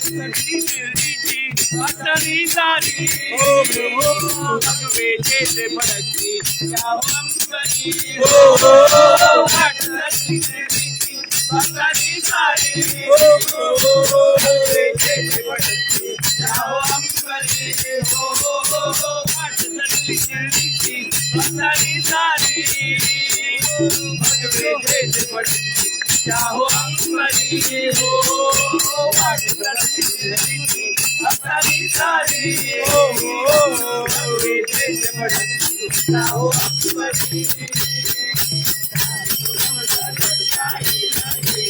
वाट सगळी शिर्डीची वाटली झाली भगवेचे ते भडकली त्या अंबरी वाट सगळी शिर्डीची वाटली झाली भगवेचे ते भडकली त्या अंबरी वाट सगळी शिर्डीची वाटली झाली भगवेचे ते भडकली त्या हो वाट सगळी शिर्डीची वाटली झाली भगवेचे ते भडकली त्या अंबरी आनंद आपण माया संगीत अरे म्हणजे मी तुला हो गाणे गाणे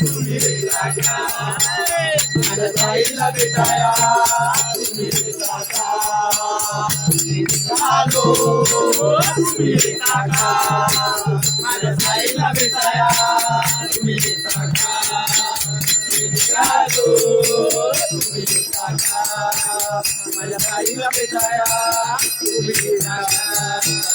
येता का माझ्या ताईला भेटाया तुम्ही येता का